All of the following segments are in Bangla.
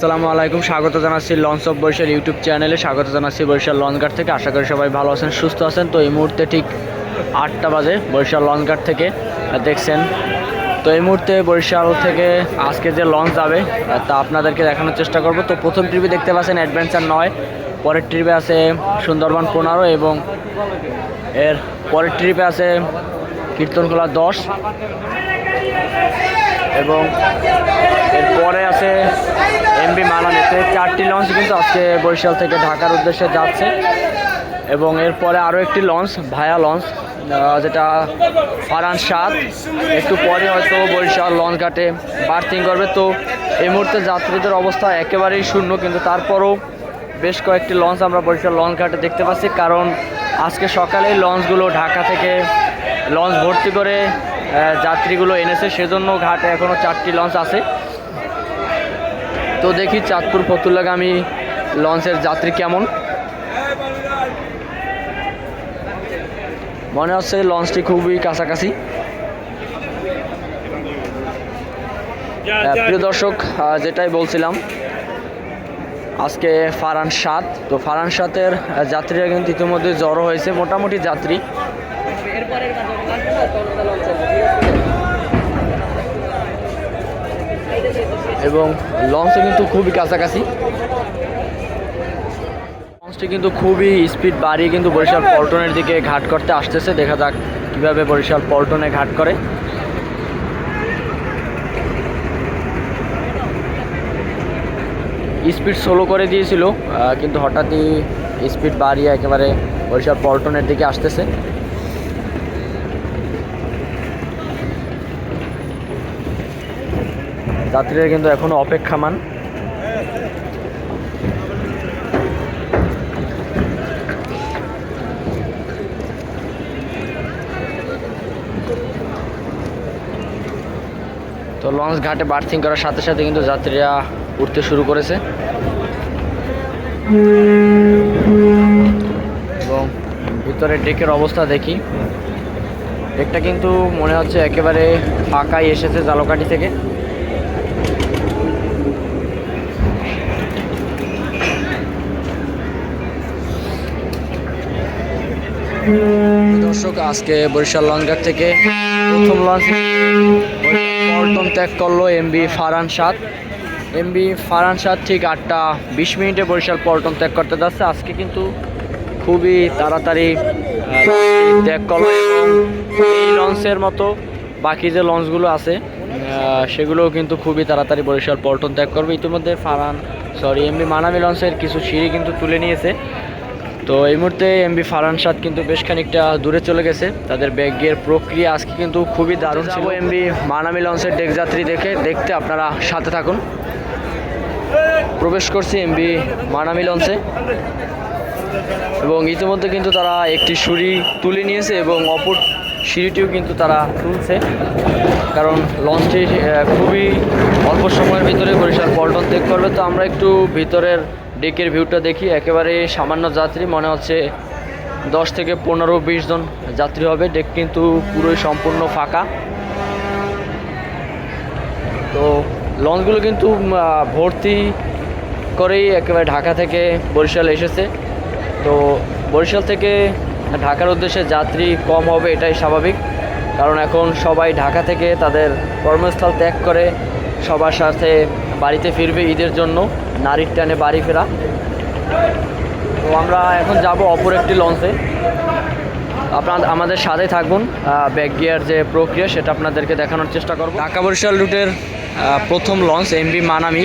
আসসালামু আলাইকুম, স্বাগত জানাচ্ছি লঞ্চ অফ বরিশাল ইউটিউব চ্যানেলে স্বাগত জানাচ্ছি বরিশাল লঞ্চঘাট থেকে। আশা করি সবাই ভালো আছেন, সুস্থ আছেন। তো এই মুহূর্তে ঠিক আটটা বাজে বরিশাল লঞ্চঘাট থেকে। দেখছেন, তো এই মুহূর্তে বরিশাল থেকে আজকে যে লঞ্চ যাবে, তা আপনাদেরকে দেখানোর চেষ্টা করব। তো প্রথম ট্রিপে দেখতে পাচ্ছেন অ্যাডভেঞ্চার নয়, পরের ট্রিপে আছে সুন্দরবন পনেরো এবং এর পরের ট্রিপে আছে কীর্তনখোলা দশ। এবং এরপরে আছে এমবি মালানিতে চারটি লঞ্চ কিন্তু আজকে বরিশাল থেকে ঢাকার উদ্দেশ্যে যাচ্ছে। এবং এরপরে আরও একটি লঞ্চ ভায়া লঞ্চ যেটা ফারান সাত একটু পরে হয়তো বরিশাল লঞ্চ ঘাটে বার্থিং করবে। তো এই মুহূর্তে যাত্রীদের অবস্থা একেবারেই শূন্য, কিন্তু তারপরও বেশ কয়েকটি লঞ্চ আমরা বরিশাল লঞ্চ ঘাটে দেখতে পাচ্ছি। কারণ আজকে সকালেই লঞ্চগুলো ঢাকা থেকে লঞ্চ ভর্তি করে যাত্রীগুলো এনেছে। সেজন্য ঘাটে এখনও চারটি লঞ্চ আছে। তো দেখি চাঁদপুর ফতুল্লাগামী লঞ্চের যাত্রী কেমন। মনে হচ্ছে লঞ্চটি খুবই কাছাকাছি। প্রিয় দর্শক যেটাই বলছিলাম, আজকে ফারান সাত তো ফারান সাতের যাত্রীরা কিন্তু ইতিমধ্যে জড়ো হয়েছে। মোটামুটি যাত্রী। এবং লঞ্চে কিন্তু খুবই কাছাকাছি। লঞ্চটি কিন্তু খুবই স্পিড বাড়িয়ে কিন্তু বরিশাল পল্টনের দিকে ঘাট করতে আসতেছে। দেখা যাক কীভাবে বরিশাল পল্টনে ঘাট করে। স্পিড স্লো করে দিয়েছিল কিন্তু হঠাৎই স্পিড বাড়িয়ে একেবারে বরিশাল পল্টনের দিকে আসতেছে। যাত্রীরা কিন্তু এখনও অপেক্ষামান। তো লঞ্চ ঘাটে বার্থিং করার সাথে সাথে কিন্তু যাত্রীরা উঠতে শুরু করেছে। এবং ভিতরে ডেকের অবস্থা দেখি। ডেকটা কিন্তু মনে হচ্ছে একেবারে ফাঁকাই এসেছে জালকাঠি থেকে। দর্শক, আজকে বরিশাল লঞ্চঘাট থেকে প্রথম লঞ্চ পল্টন ত্যাগ করল এমবি ফারান সাত এমবি ফারান সাত ঠিক আটটা বিশ মিনিটে বরিশাল পল্টন ত্যাগ করতে যাচ্ছে। আজকে কিন্তু খুবই তাড়াতাড়ি ত্যাগ করল এবং এই লঞ্চের মতো বাকি যে লঞ্চগুলো আছে সেগুলোও কিন্তু খুবই তাড়াতাড়ি বরিশাল পল্টন ত্যাগ করবে। ইতিমধ্যে ফারান সরি এমবি মানামি লঞ্চের কিছু সিঁড়ি কিন্তু তুলে নিয়েছে। তো এই মুহূর্তে এমবি ফারানসাদ কিন্তু বেশ খানিকটা দূরে চলে গেছে। তাদের ব্যাগের প্রক্রিয়া আজকে কিন্তু খুবই দারুণ ছিল। এমবি মানামি লঞ্চের ডেক যাত্রী দেখে দেখতে আপনারা সাথে থাকুন। প্রবেশ করছি এমবি মানামি লঞ্চে। এবং ইতিমধ্যে কিন্তু তারা একটি সিঁড়ি তুলে নিয়েছে এবং অপর সিঁড়িটিও কিন্তু তারা তুলছে। কারণ লঞ্চটি খুবই অল্প সময়ের ভিতরে বরিশাল পল্টন ত্যাগ করবে। তো আমরা একটু ভিতরের ডেকের ভিউটা দেখি, একেবারে সামান্য যাত্রী, মনে হচ্ছে দশ থেকে পনেরো, বিশ জন যাত্রী হবে। ডেক কিন্তু পুরোই সম্পূর্ণ ফাঁকা। তো লঞ্চগুলো কিন্তু ভর্তি করেই একেবারে ঢাকা থেকে বরিশাল এসেছে। তো বরিশাল থেকে ঢাকার উদ্দেশ্যে যাত্রী কম হবে, এটাই স্বাভাবিক। কারণ এখন সবাই ঢাকা থেকে তাদের কর্মস্থল ত্যাগ করে, সবার সাথে বাড়িতে ফিরবে ঈদের জন্য। নারীর টানে বাড়ি ফেরা। তো আমরা এখন যাব অপর একটি লঞ্চে আপনার আমাদের সাথে থাকবেন ব্যাগ গিয়ার যে প্রক্রিয়া সেটা আপনাদেরকে দেখানোর চেষ্টা করব। ঢাকা বরিশাল রুটের প্রথম লঞ্চ এমবি মানামি।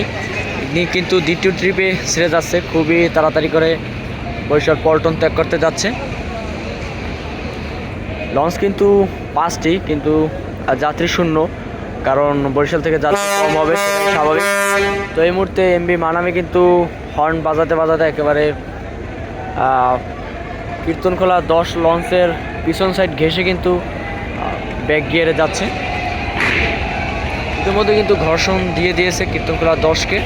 কিন্তু দ্বিতীয় ট্রিপে ছেড়ে যাচ্ছে, খুবই তাড়াতাড়ি করে বরিশাল পল্টন ত্যাগ করতে যাচ্ছে। লঞ্চ কিন্তু পাঁচটি, কিন্তু যাত্রী শূন্য। কারণ বরিশাল থেকে যাত্রী কম হবে স্বাভাবিক? তো এই মুহূর্তে এমবি মানামি কিন্তু হর্ন বাজাতে বাজাতে একেবারে কীর্তনখোলা দশ লঞ্চের পিছন সাইড ঘেসে কিন্তু ব্যাক গিয়ারে যাচ্ছে। ইতিমধ্যে কিন্তু ঘর্ষণ দিয়ে দিয়েছে কীর্তনখোলা দশকে।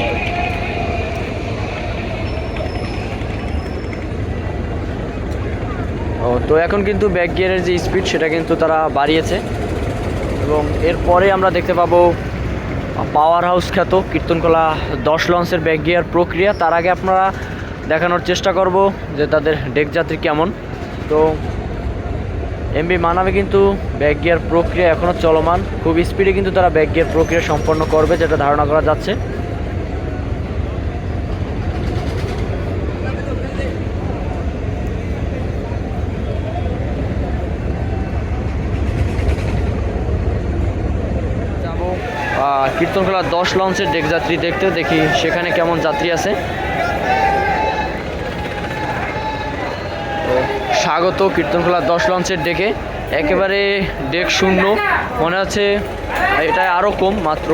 ও, তো এখন কিন্তু ব্যাক গিয়ারের যে স্পিড সেটা কিন্তু তারা বাড়িয়েছে। এবং এরপরে আমরা দেখতে পাবো পাওয়ার হাউস খ্যাত কীর্তনকলা দশ লঞ্চের ব্যাগ গিয়ার প্রক্রিয়া। তার আগে আপনারা দেখানোর চেষ্টা করব যে তাদের ডেক যাত্রী কেমন। তো এমবি মানাবে কিন্তু ব্যাগ গিয়ার প্রক্রিয়া এখনও চলমান। খুব স্পিডে কিন্তু তারা ব্যাগ গিয়ার প্রক্রিয়া সম্পন্ন করবে, যেটা ধারণা করা যাচ্ছে যাব কীর্তনখোলা দশ লঞ্চের ডেক যাত্রী দেখতে দেখি। সেখানে কেমন যাত্রী আছে? স্বাগত কীর্তনখোলা দশ লঞ্চের ডেকে। একেবারে ডেক শূন্য। মনে হচ্ছে এটাই আরও কম, মাত্র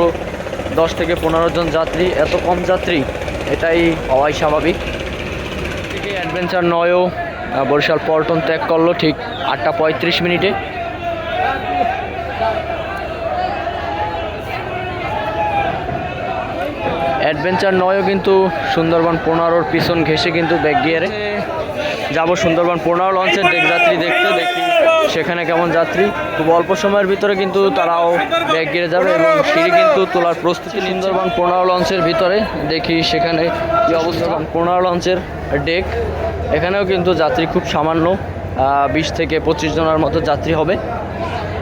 দশ থেকে পনেরো জন যাত্রী। এত কম যাত্রী, এটাই হওয়াই স্বাভাবিক। থেকে অ্যাডভেঞ্চার নয়ও, বরিশাল পল্টন ত্যাগ করল ঠিক আটটা পঁয়ত্রিশ মিনিটে। অ্যাডভেঞ্চার নয়ও কিন্তু সুন্দরবন পনেরোর পিছন ঘেসে কিন্তু ব্যাগ গিয়ারে যাব সুন্দরবন পনেরো লঞ্চের ডেক যাত্রী দেখতে, দেখি সেখানে কেমন যাত্রী। খুব অল্প সময়ের ভিতরে কিন্তু তারাও ব্যাগ গিয়ে যাবে এবং সিঁড়ি কিন্তু তোলার প্রস্তুতি সুন্দরবন পনেরো লঞ্চের ভিতরে। দেখি সেখানে কি অবস্থা। পনেরো লঞ্চের ডেক। এখানেও কিন্তু যাত্রী খুব সামান্য বিশ থেকে পঁচিশ জনের মতো যাত্রী হবে।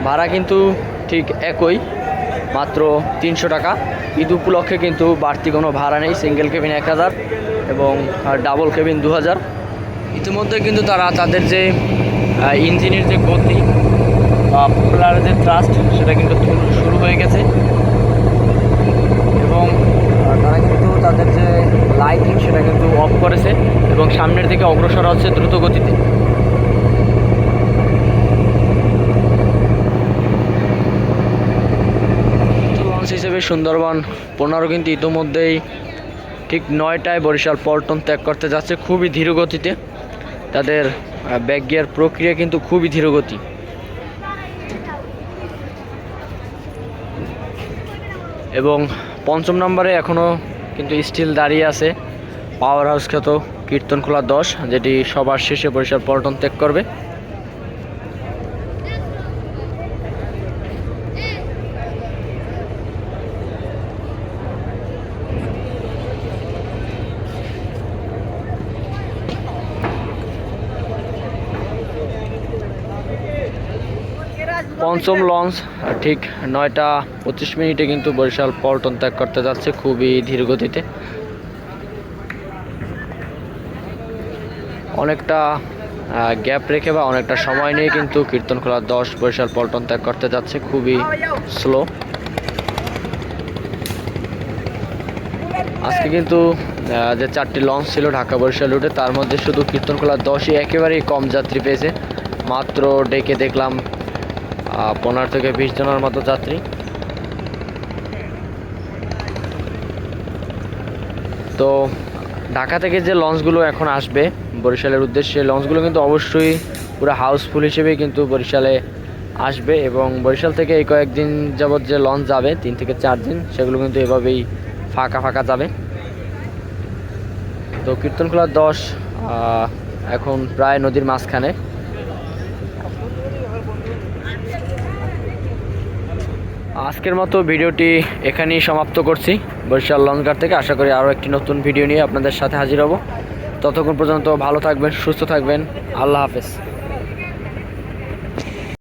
ভাড়া কিন্তু ঠিক একই, মাত্র তিনশো টাকা। ঈদ উপলক্ষে কিন্তু বাড়তি কোনো ভাড়া নেই সিঙ্গেল কেবিন এক হাজার এবং ডাবল কেবিন দু হাজার। ইতিমধ্যে কিন্তু তারা তাদের যে ইঞ্জিনের যে গতি বা প্রোপেলারের যে ট্রাস্ট সেটা কিন্তু শুরু হয়ে গেছে। এবং তারা কিন্তু তাদের যে লাইটিং সেটা কিন্তু অফ করেছে এবং সামনের দিকে অগ্রসর হচ্ছে দ্রুত গতিতে লঞ্চ হিসেবে সুন্দরবন পনেরো কিন্তু ইতোমধ্যেই ঠিক নয়টায় বরিশাল পল্টন ত্যাগ করতে যাচ্ছে খুবই ধীর গতিতে তাদের ব্যাক গিয়ার প্রক্রিয়া কিন্তু খুবই ধীর গতি এবং পঞ্চম নম্বরে এখনও কিন্তু স্টিল দাঁড়িয়ে আছে পাওয়ার হাউস খ্যাত কীর্তনখোলা দশ, যেটি সবার শেষে বরিশাল পল্টন ত্যাগ করবে। পঞ্চম লঞ্চ, ঠিক নয়টা পঁচিশ মিনিটে কিন্তু বরিশাল পল্টন ত্যাগ করতে যাচ্ছে খুবই ধীর গতিতে। অনেকটা গ্যাপ রেখে বা অনেকটা সময় নিয়ে কিন্তু কীর্তনখোলা দশ বরিশাল পল্টন ত্যাগ করতে যাচ্ছে খুবই স্লো। আজকে কিন্তু যে চারটি লঞ্চ ছিল ঢাকা বরিশাল রুটে, তার মধ্যে শুধু কীর্তন কীর্তনখোলা দশই একেবারেই কম যাত্রী পেয়েছে। মাত্র ডেকে দেখলাম পনেরো থেকে বিশ জনের মতো যাত্রী। তো ঢাকা থেকে যে লঞ্চগুলো এখন আসবে বরিশালের উদ্দেশ্যে লঞ্চগুলো কিন্তু অবশ্যই পুরো হাউসফুল হিসেবেই কিন্তু বরিশালে আসবে এবং বরিশাল থেকে এই কয়েকদিন যাবৎ যে লঞ্চ যাবে, তিন থেকে চার দিন, সেগুলো কিন্তু এভাবেই ফাঁকা ফাঁকা যাবে। তো কীর্তনখোলা দশ এখন প্রায় নদীর মাঝখানে। আজকের মতো ভিডিওটি এখানেই সমাপ্ত করছি। বরিশাল লঙ্কার থেকে আশা করি আরও একটি নতুন ভিডিও নিয়ে আপনাদের সাথে হাজির হব। ততক্ষণ পর্যন্ত ভালো থাকবেন, সুস্থ থাকবেন। আল্লাহ হাফেজ।